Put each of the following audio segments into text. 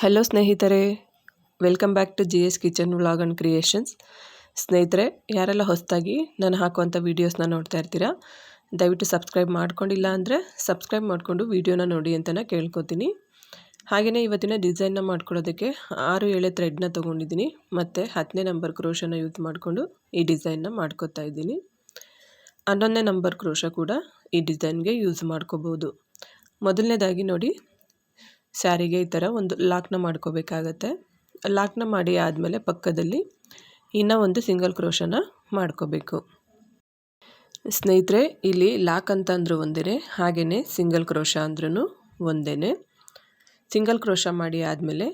Hello ಸ್ನೇಹಿತರೆ. Welcome back to G S kitchen vlog and creations ಸ್ನೇಹಿತರೆ, ಯಾರೆಲ್ಲ ಹೊಸದಾಗಿ ನಾನು ಹಾಕುವಂಥ ವೀಡಿಯೋಸ್ನ ನೋಡ್ತಾ ಇರ್ತೀರಾ, ದಯವಿಟ್ಟು ಸಬ್ಸ್ಕ್ರೈಬ್ ಮಾಡ್ಕೊಂಡಿಲ್ಲ ಅಂದರೆ ಸಬ್ಸ್ಕ್ರೈಬ್ ಮಾಡಿಕೊಂಡು ವೀಡಿಯೋನ ನೋಡಿ ಅಂತ ಕೇಳ್ಕೊತೀನಿ. ಹಾಗೆಯೇ ಇವತ್ತಿನ ಡಿಸೈನ್ನ ಮಾಡ್ಕೊಳ್ಳೋದಕ್ಕೆ ಆರು ಏಳೆ ಥ್ರೆಡ್ನ ತೊಗೊಂಡಿದ್ದೀನಿ ಮತ್ತು ಹತ್ತನೇ ನಂಬರ್ ಕ್ರೋಶನ ಯೂಸ್ ಮಾಡಿಕೊಂಡು ಈ ಡಿಸೈನ್ನ ಮಾಡ್ಕೋತಾ ಇದ್ದೀನಿ. ಹನ್ನೊಂದನೇ ನಂಬರ್ ಕ್ರೋಶ ಕೂಡ ಈ ಡಿಸೈನ್ಗೆ ಯೂಸ್ ಮಾಡ್ಕೋಬೋದು. ಮೊದಲನೇದಾಗಿ ನೋಡಿ ಸ್ಯಾರಿಗೆ ಈ ಥರ ಒಂದು ಲಾಕ್ನ ಮಾಡ್ಕೋಬೇಕಾಗತ್ತೆ. ಲಾಕ್ನ ಮಾಡಿ ಆದಮೇಲೆ ಪಕ್ಕದಲ್ಲಿ ಇನ್ನೂ ಒಂದು ಸಿಂಗಲ್ ಕ್ರೋಶನ ಮಾಡ್ಕೋಬೇಕು. ಸ್ನೇಹಿತರೆ, ಇಲ್ಲಿ ಲಾಕ್ ಅಂತ ಅಂದರೂ ಒಂದೇ ಹಾಗೆಯೇ ಸಿಂಗಲ್ ಕ್ರೋಶ ಅಂದ್ರೂ ಒಂದೇ ಸಿಂಗಲ್ ಕ್ರೋಶ ಮಾಡಿ ಆದಮೇಲೆ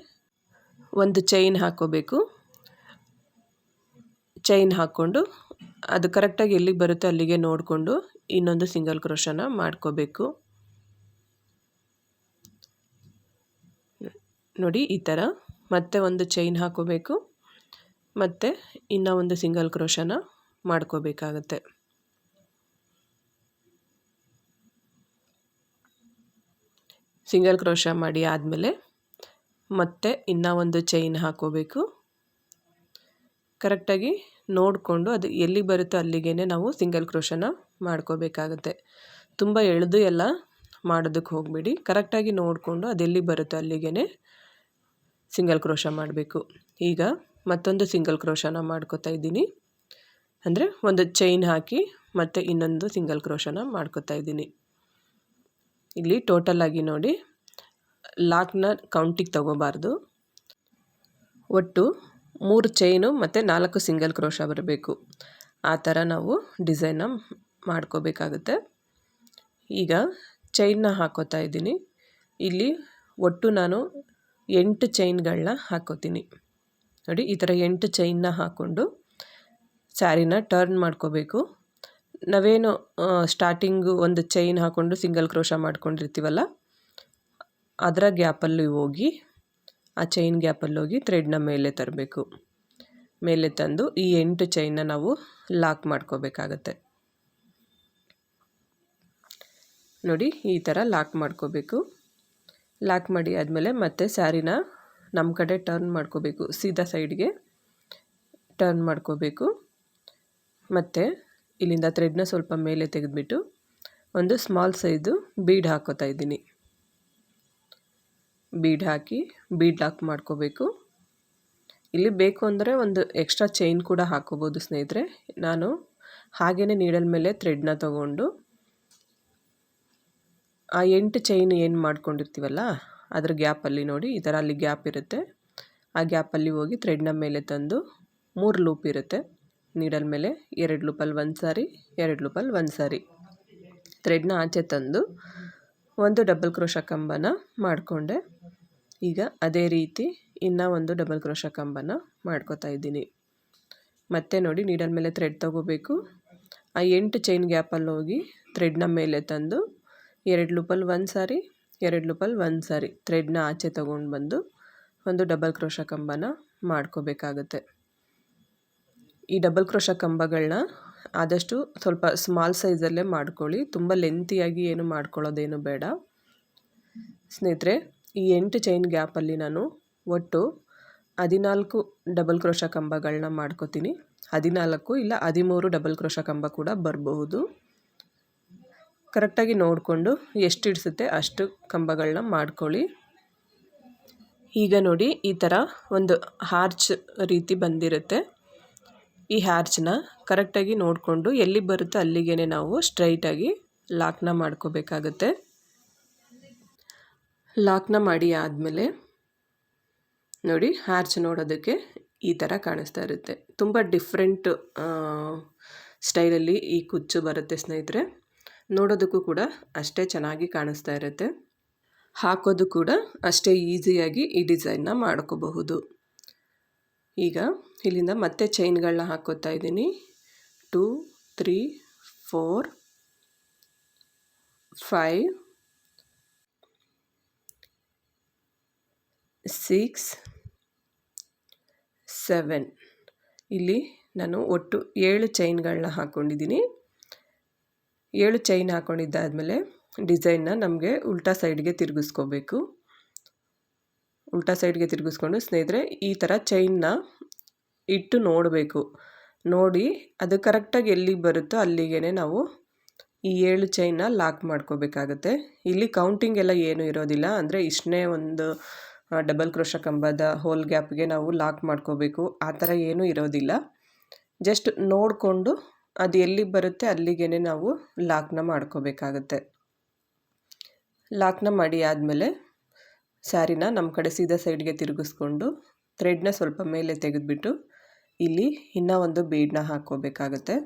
ಒಂದು ಚೈನ್ ಹಾಕ್ಕೋಬೇಕು. ಚೈನ್ ಹಾಕ್ಕೊಂಡು ಅದು ಕರೆಕ್ಟಾಗಿ ಎಲ್ಲಿಗೆ ಬರುತ್ತೆ ಅಲ್ಲಿಗೆ ನೋಡಿಕೊಂಡು ಇನ್ನೊಂದು ಸಿಂಗಲ್ ಕ್ರೋಶನ ಮಾಡ್ಕೋಬೇಕು. ನೋಡಿ, ಈ ಥರ ಮತ್ತೆ ಒಂದು ಚೈನ್ ಹಾಕೋಬೇಕು. ಮತ್ತು ಇನ್ನೂ ಒಂದು ಸಿಂಗಲ್ ಕ್ರೋಶನ ಮಾಡ್ಕೋಬೇಕಾಗತ್ತೆ. ಸಿಂಗಲ್ ಕ್ರೋಶ ಮಾಡಿ ಆದಮೇಲೆ ಮತ್ತೆ ಇನ್ನೂ ಒಂದು ಚೈನ್ ಹಾಕೋಬೇಕು. ಕರೆಕ್ಟಾಗಿ ನೋಡಿಕೊಂಡು ಅದು ಎಲ್ಲಿ ಬರುತ್ತೋ ಅಲ್ಲಿಗೆ ನಾವು ಸಿಂಗಲ್ ಕ್ರೋಶನ ಮಾಡ್ಕೋಬೇಕಾಗತ್ತೆ. ತುಂಬ ಎಳೆದು ಎಲ್ಲ ಮಾಡೋದಕ್ಕೆ ಹೋಗಬೇಡಿ. ಕರೆಕ್ಟಾಗಿ ನೋಡಿಕೊಂಡು ಅದೆಲ್ಲಿ ಬರುತ್ತೋ ಅಲ್ಲಿಗೆ ಸಿಂಗಲ್ ಕ್ರೋಶ ಮಾಡಬೇಕು. ಈಗ ಮತ್ತೊಂದು ಸಿಂಗಲ್ ಕ್ರೋಶನ ಮಾಡ್ಕೋತಾ ಇದ್ದೀನಿ. ಅಂದರೆ ಒಂದು ಚೈನ್ ಹಾಕಿ ಮತ್ತು ಇನ್ನೊಂದು ಸಿಂಗಲ್ ಕ್ರೋಶನ ಮಾಡ್ಕೋತಾ ಇದ್ದೀನಿ. ಇಲ್ಲಿ ಟೋಟಲ್ ಆಗಿ ನೋಡಿ, ಲಾಕ್ನ ಕೌಂಟಿಗೆ ತಗೋಬಾರ್ದು. ಒಟ್ಟು ಮೂರು ಚೈನು ಮತ್ತು ನಾಲ್ಕು ಸಿಂಗಲ್ ಕ್ರೋಶ ಬರಬೇಕು. ಆ ಥರ ನಾವು ಡಿಸೈನ ಮಾಡ್ಕೋಬೇಕಾಗುತ್ತೆ. ಈಗ ಚೈನ್ನ ಹಾಕೋತಾ ಇದ್ದೀನಿ. ಇಲ್ಲಿ ಒಟ್ಟು ನಾನು ಎಂಟು ಚೈನ್ಗಳನ್ನ ಹಾಕೋತೀನಿ. ನೋಡಿ, ಈ ಥರ ಎಂಟು ಚೈನ್ನ ಹಾಕ್ಕೊಂಡು ಸ್ಯಾರಿನ ಟರ್ನ್ ಮಾಡ್ಕೋಬೇಕು. ನಾವೇನು ಸ್ಟಾರ್ಟಿಂಗು ಒಂದು ಚೈನ್ ಹಾಕ್ಕೊಂಡು ಸಿಂಗಲ್ ಕ್ರೋಶ ಮಾಡ್ಕೊಂಡಿರ್ತೀವಲ್ಲ, ಅದರ ಗ್ಯಾಪಲ್ಲಿ ಹೋಗಿ, ಆ ಚೈನ್ ಗ್ಯಾಪಲ್ಲಿ ಹೋಗಿ ಥ್ರೆಡ್ನ ಮೇಲೆ ತರಬೇಕು. ಮೇಲೆ ತಂದು ಈ ಎಂಟು ಚೈನ್ನ ನಾವು ಲಾಕ್ ಮಾಡ್ಕೋಬೇಕಾಗತ್ತೆ. ನೋಡಿ, ಈ ಥರ ಲಾಕ್ ಮಾಡ್ಕೋಬೇಕು. ಲಾಕ್ ಮಾಡಿ ಆದಮೇಲೆ ಮತ್ತೆ ಸ್ಯಾರಿನ ನಮ್ಮ ಕಡೆ ಟರ್ನ್ ಮಾಡ್ಕೋಬೇಕು. ಸೀದಾ ಸೈಡ್ಗೆ ಟರ್ನ್ ಮಾಡ್ಕೋಬೇಕು. ಮತ್ತು ಇಲ್ಲಿಂದ ಥ್ರೆಡ್ನ ಸ್ವಲ್ಪ ಮೇಲೆ ತೆಗೆದುಬಿಟ್ಟು ಒಂದು ಸ್ಮಾಲ್ ಸೈಜು ಬೀಡ್ ಹಾಕೋತಾ ಇದ್ದೀನಿ. ಬೀಡ್ ಹಾಕಿ ಬೀಡ್ ಲಾಕ್ ಮಾಡ್ಕೋಬೇಕು. ಇಲ್ಲಿ ಬೇಕು ಅಂದರೆ ಒಂದು ಎಕ್ಸ್ಟ್ರಾ ಚೈನ್ ಕೂಡ ಹಾಕೋಬೋದು ಸ್ನೇಹಿತರೆ. ನಾನು ಹಾಗೆಯೇ ನೀಡಲ್ ಮೇಲೆ ಥ್ರೆಡ್ನ ತಗೊಂಡು ಆ ಎಂಟು ಚೈನ್ ಏನು ಮಾಡ್ಕೊಂಡಿರ್ತೀವಲ್ಲ, ಅದ್ರ ಗ್ಯಾಪಲ್ಲಿ ನೋಡಿ, ಈ ಥರ ಅಲ್ಲಿ ಗ್ಯಾಪ್ ಇರುತ್ತೆ. ಆ ಗ್ಯಾಪಲ್ಲಿ ಹೋಗಿ ಥ್ರೆಡ್ನ ಮೇಲೆ ತಂದು ಮೂರು ಲೂಪ್ ಇರುತ್ತೆ. ನೀಡಲ್ ಮೇಲೆ ಎರಡು ಲೂಪಲ್ಲಿ ಒಂದು ಸಾರಿ, ಎರಡು ಲೂಪಲ್ಲಿ ಒಂದು ಸಾರಿ. ಥ್ರೆಡ್ನ ಆಚೆ ತಂದು ಒಂದು ಡಬಲ್ ಕ್ರೋಶ ಕಂಬನ ಮಾಡಿಕೊಂಡೆ. ಈಗ ಅದೇ ರೀತಿ ಇನ್ನೂ ಒಂದು ಡಬಲ್ ಕ್ರೋಶ ಕಂಬನ ಮಾಡ್ಕೋತಾ ಇದ್ದೀನಿ. ಮತ್ತೆ ನೋಡಿ ನೀಡಲ್ ಮೇಲೆ ಥ್ರೆಡ್ ತೊಗೋಬೇಕು. ಆ ಎಂಟು ಚೈನ್ ಗ್ಯಾಪಲ್ಲಿ ಹೋಗಿ ಥ್ರೆಡ್ನ ಮೇಲೆ ತಂದು ಎರಡು ಲೂಪಲ್ಲಿ ಒಂದು ಸಾರಿ, ಎರಡು ಲೂಪಲ್ಲಿ ಒಂದು ಸಾರಿ. ಥ್ರೆಡ್ನ ಆಚೆ ತೊಗೊಂಡು ಬಂದು ಒಂದು ಡಬಲ್ ಕ್ರೋಶ ಕಂಬನ ಮಾಡ್ಕೋಬೇಕಾಗತ್ತೆ. ಈ ಡಬಲ್ ಕ್ರೋಶ ಕಂಬಗಳನ್ನ ಆದಷ್ಟು ಸ್ವಲ್ಪ ಸ್ಮಾಲ್ ಸೈಜಲ್ಲೇ ಮಾಡ್ಕೊಳ್ಳಿ. ತುಂಬ ಲೆಂತಿಯಾಗಿ ಏನು ಮಾಡ್ಕೊಳ್ಳೋದೇನು ಬೇಡ. ಸ್ನೇಹಿತರೆ, ಈ ಎಂಟು ಚೈನ್ ಗ್ಯಾಪಲ್ಲಿ ನಾನು ಒಟ್ಟು ಹದಿನಾಲ್ಕು ಡಬಲ್ ಕ್ರೋಶ ಕಂಬಗಳನ್ನ ಮಾಡ್ಕೋತೀನಿ. ಹದಿನಾಲ್ಕು ಇಲ್ಲ ಹದಿಮೂರು ಡಬಲ್ ಕ್ರೋಶ ಕಂಬ ಕೂಡ ಬರಬಹುದು. ಕರೆಕ್ಟಾಗಿ ನೋಡಿಕೊಂಡು ಎಷ್ಟು ಹಿಡಿಸುತ್ತೆ ಅಷ್ಟು ಕಂಬಗಳನ್ನ ಮಾಡ್ಕೊಳ್ಳಿ. ಈಗ ನೋಡಿ ಈ ಥರ ಒಂದು ಹಾರ್ಚ್ ರೀತಿ ಬಂದಿರುತ್ತೆ. ಈ ಹಾರ್ಚ್ನ ಕರೆಕ್ಟಾಗಿ ನೋಡಿಕೊಂಡು ಎಲ್ಲಿ ಬರುತ್ತೆ ಅಲ್ಲಿಗೆ ನಾವು ಸ್ಟ್ರೈಟಾಗಿ ಲಾಕ್ನ ಮಾಡ್ಕೋಬೇಕಾಗತ್ತೆ. ಲಾಕ್ನ ಮಾಡಿ ಆದಮೇಲೆ ನೋಡಿ ಹ್ಯಾರ್ಚ್ ನೋಡೋದಕ್ಕೆ ಈ ಥರ ಕಾಣಿಸ್ತಾ ಇರುತ್ತೆ. ತುಂಬ ಡಿಫ್ರೆಂಟ್ ಸ್ಟೈಲಲ್ಲಿ ಈ ಕುಚ್ಚು ಬರುತ್ತೆ ಸ್ನೇಹಿತರೆ. ನೋಡೋದಕ್ಕೂ ಕೂಡ ಅಷ್ಟೇ ಚೆನ್ನಾಗಿ ಕಾಣಿಸ್ತಾ ಇರುತ್ತೆ. ಹಾಕೋದು ಕೂಡ ಅಷ್ಟೇ ಈಸಿಯಾಗಿ ಈ ಡಿಸೈನ್ನ ಮಾಡ್ಕೋಬಹುದು. ಈಗ ಇಲ್ಲಿಂದ ಮತ್ತೆ ಚೈನ್ಗಳನ್ನ ಹಾಕೋತಾ ಇದ್ದೀನಿ. Two three four five six seven ಇಲ್ಲಿ ನಾನು ಒಟ್ಟು ಏಳು ಚೈನ್ಗಳನ್ನ ಹಾಕ್ಕೊಂಡಿದ್ದೀನಿ ಏಳು ಚೈನ್ ಹಾಕ್ಕೊಂಡಿದ್ದಾದಮೇಲೆ ಡಿಸೈನ್ನ ನಮಗೆ ಉಲ್ಟಾ ಸೈಡ್ಗೆ ತಿರುಗಿಸ್ಕೋಬೇಕು. ಉಲ್ಟಾ ಸೈಡ್ಗೆ ತಿರುಗಿಸ್ಕೊಂಡು ಸ್ನೇಹಿತರೆ, ಈ ಥರ ಚೈನ್ನ ಇಟ್ಟು ನೋಡಬೇಕು. ನೋಡಿ, ಅದು ಕರೆಕ್ಟಾಗಿ ಎಲ್ಲಿಗೆ ಬರುತ್ತೋ ಅಲ್ಲಿಗೆ ನಾವು ಈ ಏಳು ಚೈನ್ನ ಲಾಕ್ ಮಾಡ್ಕೋಬೇಕಾಗತ್ತೆ. ಇಲ್ಲಿ ಕೌಂಟಿಂಗ್ ಎಲ್ಲ ಏನೂ ಇರೋದಿಲ್ಲ, ಅಂದರೆ ಇಷ್ಟನೇ ಒಂದು ಡಬಲ್ ಕ್ರೋಶ ಕಂಬದ ಹೋಲ್ ಗ್ಯಾಪ್ಗೆ ನಾವು ಲಾಕ್ ಮಾಡ್ಕೋಬೇಕು. ಆ ಥರ ಏನೂ ಇರೋದಿಲ್ಲ. ಜಸ್ಟ್ ನೋಡಿಕೊಂಡು ಅದು ಎಲ್ಲಿ ಬರುತ್ತೆ ಅಲ್ಲಿಗೆ ನಾವು ಲಾಕ್ನ ಮಾಡ್ಕೋಬೇಕಾಗತ್ತೆ. ಲಾಕ್ನ ಮಾಡಿ ಆದಮೇಲೆ ಸ್ಯಾರಿನ ನಮ್ಮ ಕಡೆ ಸೀದಾ ಸೈಡ್ಗೆ ತಿರುಗಿಸ್ಕೊಂಡು ಥ್ರೆಡ್ನ ಸ್ವಲ್ಪ ಮೇಲೆ ತೆಗೆದುಬಿಟ್ಟು ಇಲ್ಲಿ ಇನ್ನೂ ಒಂದು ಬೀಡನ್ನ ಹಾಕ್ಕೋಬೇಕಾಗತ್ತೆ.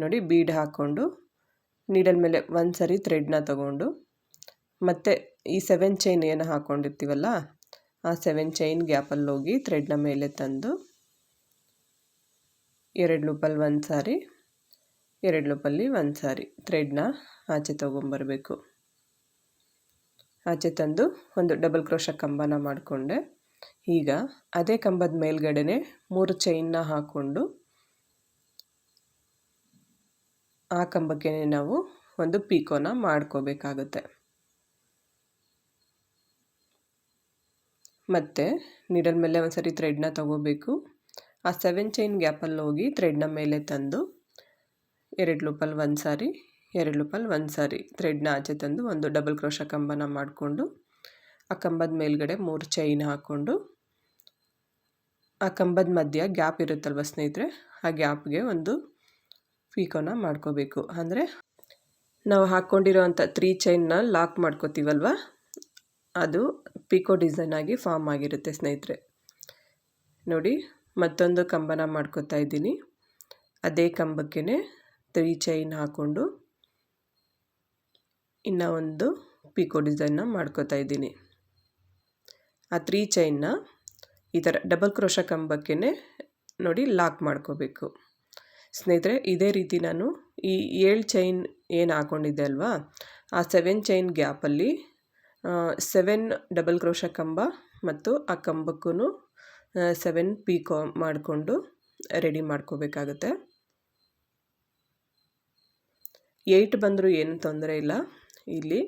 ನೋಡಿ ಬೀಡ್ ಹಾಕ್ಕೊಂಡು ನೀಡಲ್ ಮೇಲೆ ಒಂದು ಸರಿ ಥ್ರೆಡ್ನ ತಗೊಂಡು ಮತ್ತು ಈ ಸೆವೆನ್ ಚೈನ್ ಏನು ಹಾಕ್ಕೊಂಡಿರ್ತೀವಲ್ಲ ಆ ಸೆವೆನ್ ಚೈನ್ ಗ್ಯಾಪಲ್ಲಿ ಹೋಗಿ ಥ್ರೆಡ್ನ ಮೇಲೆ ತಂದು ಎರಡು ಲೂಪಲ್ಲಿ ಒಂದು ಸಾರಿ, ಎರಡು ಲೂಪಲ್ಲಿ ಒಂದು ಸಾರಿ. ಥ್ರೆಡ್ನ ಆಚೆ ತೊಗೊಂಬರಬೇಕು. ಆಚೆ ತಂದು ಒಂದು ಡಬಲ್ ಕ್ರೋಶ ಕಂಬನ ಮಾಡಿಕೊಂಡೆ. ಈಗ ಅದೇ ಕಂಬದ ಮೇಲ್ಗಡೆನೆ ಮೂರು ಚೈನ್ನ ಹಾಕ್ಕೊಂಡು ಆ ಕಂಬಕ್ಕೆ ನಾವು ಒಂದು ಪೀಕೋನ ಮಾಡ್ಕೋಬೇಕಾಗುತ್ತೆ. ಮತ್ತು ನಿಡಲ್ ಮೇಲೆ ಒಂದು ಸರಿ ಥ್ರೆಡ್ನ ತಗೋಬೇಕು. ಆ ಸೆವೆನ್ ಚೈನ್ ಗ್ಯಾಪಲ್ಲಿ ಹೋಗಿ ಥ್ರೆಡ್ನ ಮೇಲೆ ತಂದು ಎರಡು ಲೂಪಲ್ಲಿ ಒಂದು ಸಾರಿ, ಎರಡು ಲೂಪಲ್ಲಿ ಒಂದು ಸಾರಿ ಥ್ರೆಡ್ನ ಆಚೆ ತಂದು ಒಂದು ಡಬಲ್ ಕ್ರೋಶ ಕಂಬನ ಮಾಡಿಕೊಂಡು, ಆ ಕಂಬದ ಮೇಲ್ಗಡೆ ಮೂರು ಚೈನ್ ಹಾಕ್ಕೊಂಡು ಆ ಕಂಬದ ಮಧ್ಯ ಗ್ಯಾಪ್ ಇರುತ್ತಲ್ವ ಸ್ನೇಹಿತರೆ, ಆ ಗ್ಯಾಪ್ಗೆ ಒಂದು ಪೀಕೋನ ಮಾಡ್ಕೋಬೇಕು. ಅಂದರೆ ನಾವು ಹಾಕ್ಕೊಂಡಿರೋವಂಥ ತ್ರೀ ಚೈನ್ನ ಲಾಕ್ ಮಾಡ್ಕೋತೀವಲ್ವ? ಅದು ಪೀಕೋ ಡಿಸೈನ್ ಆಗಿ ಫಾರ್ಮ್ ಆಗಿರುತ್ತೆ ಸ್ನೇಹಿತರೆ. ನೋಡಿ ಮತ್ತೊಂದು ಕಂಬನ ಮಾಡ್ಕೋತಾ ಇದ್ದೀನಿ. ಅದೇ ಕಂಬಕ್ಕೆ ತ್ರೀ ಚೈನ್ ಹಾಕ್ಕೊಂಡು ಇನ್ನು ಒಂದು ಪಿಕೋ ಡಿಸೈನ್ನ ಮಾಡ್ಕೋತಾ ಇದ್ದೀನಿ. ಆ ತ್ರೀ ಚೈನ್ನ ಈ ಥರ ಡಬಲ್ ಕ್ರೋಶ ಕಂಬಕ್ಕೆ ನೋಡಿ ಲಾಕ್ ಮಾಡ್ಕೋಬೇಕು. ಸ್ನೇಹಿತರೆ, ಇದೇ ರೀತಿ ನಾನು ಈ ಏಳು ಚೈನ್ ಏನು ಹಾಕ್ಕೊಂಡಿದ್ದೆ ಅಲ್ವಾ, ಆ ಸೆವೆನ್ ಚೈನ್ ಗ್ಯಾಪಲ್ಲಿ ಸೆವೆನ್ ಡಬಲ್ ಕ್ರೋಶ ಕಂಬ ಮತ್ತು ಆ ಕಂಬಕ್ಕೂ ಸೆವೆನ್ ಪೀಕೋ ಮಾಡಿಕೊಂಡು ರೆಡಿ ಮಾಡ್ಕೋಬೇಕಾಗತ್ತೆ. ಏಯ್ಟ್ ಬಂದರೂ ಏನು ತೊಂದರೆ ಇಲ್ಲ. ಇಲ್ಲಿ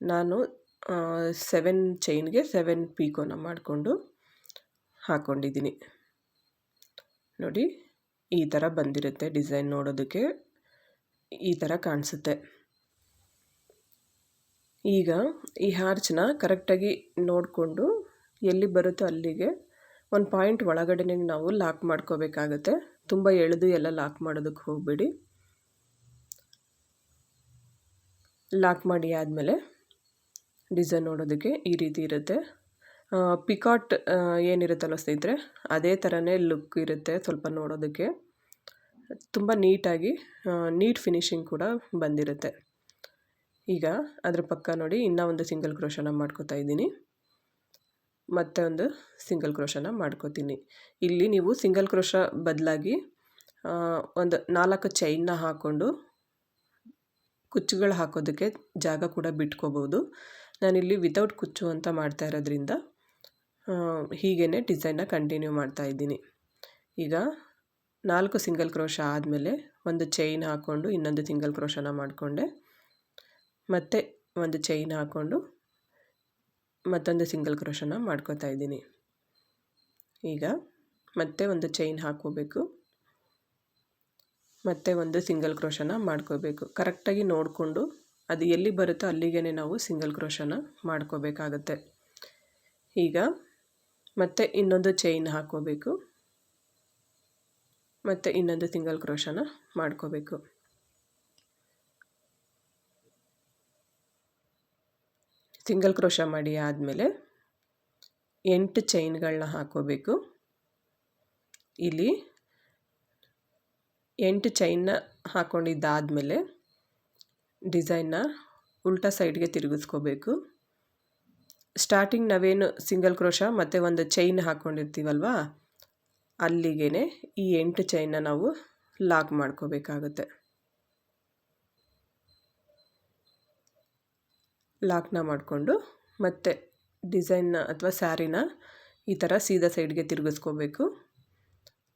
ನಾನು ಸೆವೆನ್ ಚೈನ್ಗೆ ಸೆವೆನ್ ಪೀಕೋನ ಮಾಡಿಕೊಂಡು ಹಾಕ್ಕೊಂಡಿದ್ದೀನಿ ನೋಡಿ, ಈ ಥರ ಬಂದಿರುತ್ತೆ ಡಿಸೈನ್ ನೋಡೋದಕ್ಕೆ. ಈ ಥರ ಕಾಣಿಸುತ್ತೆ. ಈಗ ಈ ಹಾರ್ಚನ್ನ ಕರೆಕ್ಟಾಗಿ ನೋಡಿಕೊಂಡು ಎಲ್ಲಿ ಬರುತ್ತೋ ಅಲ್ಲಿಗೆ ಒಂದು ಪಾಯಿಂಟ್ ಒಳಗಡೆ ನಾವು ಲಾಕ್ ಮಾಡ್ಕೋಬೇಕಾಗತ್ತೆ. ತುಂಬ ಎಳೆದು ಎಲ್ಲ ಲಾಕ್ ಮಾಡೋದಕ್ಕೆ ಹೋಗಬೇಡಿ. ಲಾಕ್ ಮಾಡಿ ಆದಮೇಲೆ ಡಿಸೈನ್ ನೋಡೋದಕ್ಕೆ ಈ ರೀತಿ ಇರುತ್ತೆ. ಪಿಕಾಟ್ ಏನಿರುತ್ತಲ್ಲ ಸ್ನೇಹಿತರೆ? ಅದೇ ಥರನೇ ಲುಕ್ ಇರುತ್ತೆ ಸ್ವಲ್ಪ ನೋಡೋದಕ್ಕೆ. ತುಂಬ ನೀಟಾಗಿ ನೀಟ್ ಫಿನಿಶಿಂಗ್ ಕೂಡ ಬಂದಿರುತ್ತೆ. ಈಗ ಅದ್ರ ಪಕ್ಕ ನೋಡಿ ಇನ್ನೂ ಒಂದು ಸಿಂಗಲ್ ಕ್ರೋಶನ ಮಾಡ್ಕೋತಾ ಇದ್ದೀನಿ. ಮತ್ತೆ ಒಂದು ಸಿಂಗಲ್ ಕ್ರೋಶನ ಮಾಡ್ಕೋತೀನಿ. ಇಲ್ಲಿ ನೀವು ಸಿಂಗಲ್ ಕ್ರೋಶ ಬದಲಾಗಿ ಒಂದು ನಾಲ್ಕು ಚೈನ್ನ ಹಾಕ್ಕೊಂಡು ಕುಚ್ಚುಗಳು ಹಾಕೋದಕ್ಕೆ ಜಾಗ ಕೂಡ ಬಿಟ್ಕೋಬೋದು. ನಾನಿಲ್ಲಿ ವಿತೌಟ್ ಕುಚ್ಚು ಅಂತ ಮಾಡ್ತಾ ಇರೋದ್ರಿಂದ ಹೀಗೇ ಡಿಸೈನ್ನ ಕಂಟಿನ್ಯೂ ಮಾಡ್ತಾ ಇದ್ದೀನಿ. ಈಗ ನಾಲ್ಕು ಸಿಂಗಲ್ ಕ್ರೋಶ ಆದಮೇಲೆ ಒಂದು ಚೈನ್ ಹಾಕ್ಕೊಂಡು ಇನ್ನೊಂದು ಸಿಂಗಲ್ ಕ್ರೋಶನ ಮಾಡಿಕೊಂಡೆ. ಮತ್ತೆ ಒಂದು ಚೈನ್ ಹಾಕ್ಕೊಂಡು ಮತ್ತೊಂದು ಸಿಂಗಲ್ ಕ್ರೋಶನ ಮಾಡ್ಕೋತಾ ಇದ್ದೀನಿ. ಈಗ ಮತ್ತೆ ಒಂದು ಚೈನ್ ಹಾಕ್ಕೋಬೇಕು. ಮತ್ತೆ ಒಂದು ಸಿಂಗಲ್ ಕ್ರೋಶನ ಮಾಡ್ಕೋಬೇಕು. ಕರೆಕ್ಟಾಗಿ ನೋಡಿಕೊಂಡು ಅದು ಎಲ್ಲಿ ಬರುತ್ತೋ ಅಲ್ಲಿಗೆ ನಾವು ಸಿಂಗಲ್ ಕ್ರೋಶನ ಮಾಡ್ಕೋಬೇಕಾಗತ್ತೆ. ಈಗ ಮತ್ತೆ ಇನ್ನೊಂದು ಚೈನ್ ಹಾಕ್ಕೋಬೇಕು. ಮತ್ತು ಇನ್ನೊಂದು ಸಿಂಗಲ್ ಕ್ರೋಶನ ಮಾಡ್ಕೋಬೇಕು. ಸಿಂಗಲ್ ಕ್ರೋಶ ಮಾಡಿ ಆದಮೇಲೆ ಎಂಟು ಚೈನ್ಗಳನ್ನ ಹಾಕೋಬೇಕು. ಇಲ್ಲಿ ಎಂಟು ಚೈನ್ನ ಹಾಕ್ಕೊಂಡಿದ್ದಾದಮೇಲೆ ಡಿಸೈನ್ನ ಉಲ್ಟಾ ಸೈಡ್ಗೆ ತಿರುಗಿಸ್ಕೋಬೇಕು. ಸ್ಟಾರ್ಟಿಂಗ್ ನಾವೇನು ಸಿಂಗಲ್ ಕ್ರೋಶ ಮತ್ತು ಒಂದು ಚೈನ್ ಹಾಕ್ಕೊಂಡಿರ್ತೀವಲ್ವ ಅಲ್ಲಿಗೆ ಈ ಎಂಟು ಚೈನ್ನ ನಾವು ಲಾಕ್ ಮಾಡ್ಕೋಬೇಕಾಗುತ್ತೆ. ಲಾಕ್ನ ಮಾಡಿಕೊಂಡು ಮತ್ತೆ ಡಿಸೈನ್ನ ಅಥವಾ ಸ್ಯಾರಿನ ಈ ಥರ ಸೀದಾ ಸೈಡ್ಗೆ ತಿರುಗಿಸ್ಕೋಬೇಕು.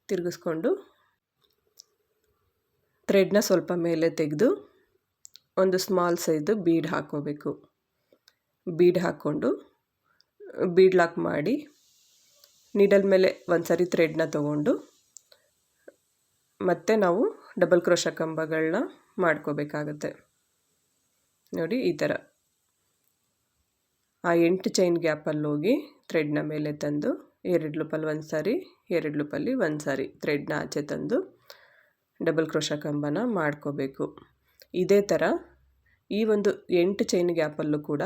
ತಿರುಗಿಸ್ಕೊಂಡು ಥ್ರೆಡ್ನ ಸ್ವಲ್ಪ ಮೇಲೆ ತೆಗೆದು ಒಂದು ಸ್ಮಾಲ್ ಸೈಜು ಬೀಡ್ ಹಾಕ್ಕೋಬೇಕು. ಬೀಡ್ ಹಾಕ್ಕೊಂಡು ಬೀಡ್ ಲಾಕ್ ಮಾಡಿ ನೀಡಲ್ ಮೇಲೆ ಒಂದು ಸರಿ ಥ್ರೆಡ್ನ ತಗೊಂಡು ಮತ್ತೆ ನಾವು ಡಬಲ್ ಕ್ರೋಶ ಕಂಬಗಳನ್ನ ಮಾಡ್ಕೋಬೇಕಾಗತ್ತೆ. ನೋಡಿ ಈ ಥರ. ಆ ಎಂಟು ಚೈನ್ ಗ್ಯಾಪಲ್ಲಿ ಹೋಗಿ ಥ್ರೆಡ್ನ ಮೇಲೆ ತಂದು ಎರಡು ಲೂಪಲ್ಲಿ ಒಂದು ಸಾರಿ ಎರಡು ಲೂಪಲ್ಲಿ ಒಂದು ಸಾರಿ ಥ್ರೆಡ್ನ ಆಚೆ ತಂದು ಡಬಲ್ ಕ್ರೋಶ ಕಂಬನ ಮಾಡ್ಕೋಬೇಕು. ಇದೇ ಥರ ಈ ಒಂದು ಎಂಟು ಚೈನ್ ಗ್ಯಾಪಲ್ಲೂ ಕೂಡ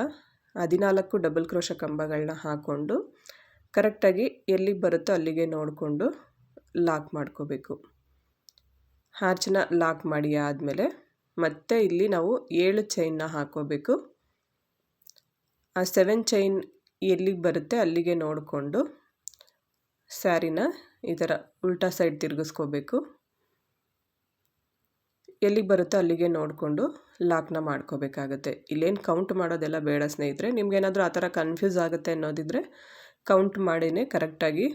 ಹದಿನಾಲ್ಕು ಡಬಲ್ ಕ್ರೋಶ ಕಂಬಗಳನ್ನ ಹಾಕ್ಕೊಂಡು ಕರೆಕ್ಟಾಗಿ ಎಲ್ಲಿಗೆ ಬರುತ್ತೋ ಅಲ್ಲಿಗೆ ನೋಡಿಕೊಂಡು ಲಾಕ್ ಮಾಡ್ಕೋಬೇಕು. ಹಾರ್ಚನ್ನ ಲಾಕ್ ಮಾಡಿ ಆದಮೇಲೆ ಮತ್ತೆ ಇಲ್ಲಿ ನಾವು ಏಳು ಚೈನ್ನ ಹಾಕೋಬೇಕು. ಆ ಸೆವೆನ್ ಚೈನ್ ಎಲ್ಲಿಗೆ ಬರುತ್ತೆ ಅಲ್ಲಿಗೆ ನೋಡಿಕೊಂಡು ಸ್ಯಾರಿನ ಈ ಥರ ಉಲ್ಟಾ ಸೈಡ್ ತಿರುಗಿಸ್ಕೋಬೇಕು. ಎಲ್ಲಿಗೆ ಬರುತ್ತೋ ಅಲ್ಲಿಗೆ ನೋಡಿಕೊಂಡು ಲಾಕ್ನ ಮಾಡ್ಕೋಬೇಕಾಗತ್ತೆ. ಇಲ್ಲೇನು ಕೌಂಟ್ ಮಾಡೋದೆಲ್ಲ ಬೇಡ ಸ್ನೇಹಿತರೆ. ನಿಮ್ಗೇನಾದರೂ ಆ ಥರ ಕನ್ಫ್ಯೂಸ್ ಆಗುತ್ತೆ ಅನ್ನೋದಿದ್ರೆ ಕೌಂಟ್ ಮಾಡಿನೇ ಕರೆಕ್ಟಾಗಿ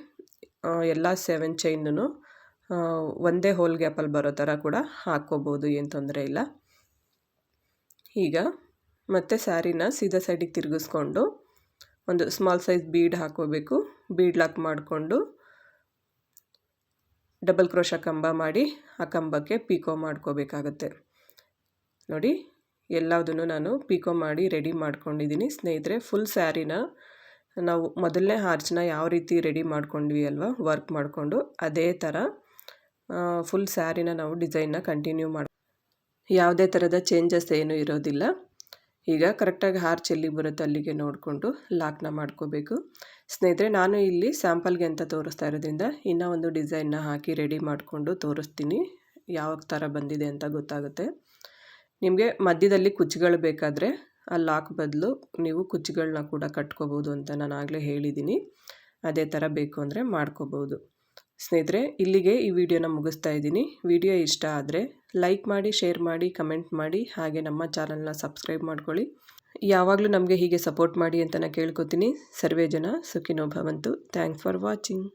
ಎಲ್ಲ ಸೆವೆನ್ ಚೈನೂ ಒಂದೇ ಹೋಲ್ ಗ್ಯಾಪಲ್ಲಿ ಬರೋ ಥರ ಕೂಡ ಹಾಕ್ಕೋಬೋದು, ಏನು ತೊಂದರೆ ಇಲ್ಲ. ಈಗ ಮತ್ತೆ ಸ್ಯಾರಿನ ಸೀದಾ ಸೈಡಿಗೆ ತಿರುಗಿಸ್ಕೊಂಡು ಒಂದು ಸ್ಮಾಲ್ ಸೈಜ್ ಬೀಡ್ ಹಾಕೋಬೇಕು ಬೀಡ್ ಲಾಕ್ ಮಾಡಿಕೊಂಡು ಡಬಲ್ ಕ್ರೋಶ ಕಂಬ ಮಾಡಿ ಆ ಕಂಬಕ್ಕೆ ಪೀಕೋ ಮಾಡ್ಕೋಬೇಕಾಗತ್ತೆ. ನೋಡಿ ಎಲ್ಲದನ್ನು ನಾನು ಪೀಕೋ ಮಾಡಿ ರೆಡಿ ಮಾಡ್ಕೊಂಡಿದ್ದೀನಿ. ಸ್ನೇಹಿತರೆ ಫುಲ್ ಸ್ಯಾರಿನ ನಾವು ಮೊದಲನೇ ಹಾರ್ಚನ್ನ ಯಾವ ರೀತಿ ರೆಡಿ ಮಾಡ್ಕೊಂಡ್ವಿ ಅಲ್ವಾ ವರ್ಕ್ ಮಾಡಿಕೊಂಡು ಅದೇ ಥರ ಫುಲ್ ಸ್ಯಾರಿನ ನಾವು ಡಿಸೈನ್ನ ಕಂಟಿನ್ಯೂ ಮಾಡಿ ಯಾವುದೇ ಥರದ ಚೇಂಜಸ್ ಏನೂ ಇರೋದಿಲ್ಲ. ಈಗ ಕರೆಕ್ಟಾಗಿ ಹಾರ್ ಚೆಲ್ಲಿಗೆ ಬರುತ್ತೆ ಅಲ್ಲಿಗೆ ನೋಡಿಕೊಂಡು ಲಾಕ್ನ ಮಾಡ್ಕೋಬೇಕು. ಸ್ನೇಹಿತರೆ, ನಾನು ಇಲ್ಲಿ ಸ್ಯಾಂಪಲ್ಗೆ ಅಂತ ತೋರಿಸ್ತಾ ಇರೋದ್ರಿಂದ ಇನ್ನೂ ಒಂದು ಡಿಸೈನ್ನ ಹಾಕಿ ರೆಡಿ ಮಾಡಿಕೊಂಡು ತೋರಿಸ್ತೀನಿ ಯಾವ ಥರ ಬಂದಿದೆ ಅಂತ ಗೊತ್ತಾಗುತ್ತೆ. ನಿಮಗೆ ಮಧ್ಯದಲ್ಲಿ ಕುಚ್ಚುಗಳು ಬೇಕಾದರೆ ಆ ಲಾಕ್ ಬದಲು ನೀವು ಕುಚ್ಚುಗಳನ್ನ ಕೂಡ ಕಟ್ಕೋಬೋದು ಅಂತ ನಾನು ಆಗಲೇ ಹೇಳಿದ್ದೀನಿ. ಅದೇ ಥರ ಬೇಕು ಅಂದರೆ ಮಾಡ್ಕೋಬೋದು. ಸ್ನೇಹಿತರೆ, ಇಲ್ಲಿಗೆ ಈ ವಿಡಿಯೋನ ಮುಗಿಸ್ತಾ ಇದ್ದೀನಿ. ವಿಡಿಯೋ ಇಷ್ಟ ಆದರೆ ಲೈಕ್ ಮಾಡಿ, ಶೇರ್ ಮಾಡಿ, ಕಮೆಂಟ್ ಮಾಡಿ, ಹಾಗೆ ನಮ್ಮ ಚಾನಲ್ನ ಸಬ್ಸ್ಕ್ರೈಬ್ ಮಾಡ್ಕೊಳ್ಳಿ. ಯಾವಾಗಲೂ ನಮಗೆ ಹೀಗೆ ಸಪೋರ್ಟ್ ಮಾಡಿ ಅಂತ ನಾನು ಕೇಳ್ಕೊತೀನಿ. ಸರ್ವೇ ಜನ ಸುಖಿನೋ ಭವಂತು. Thanks for watching.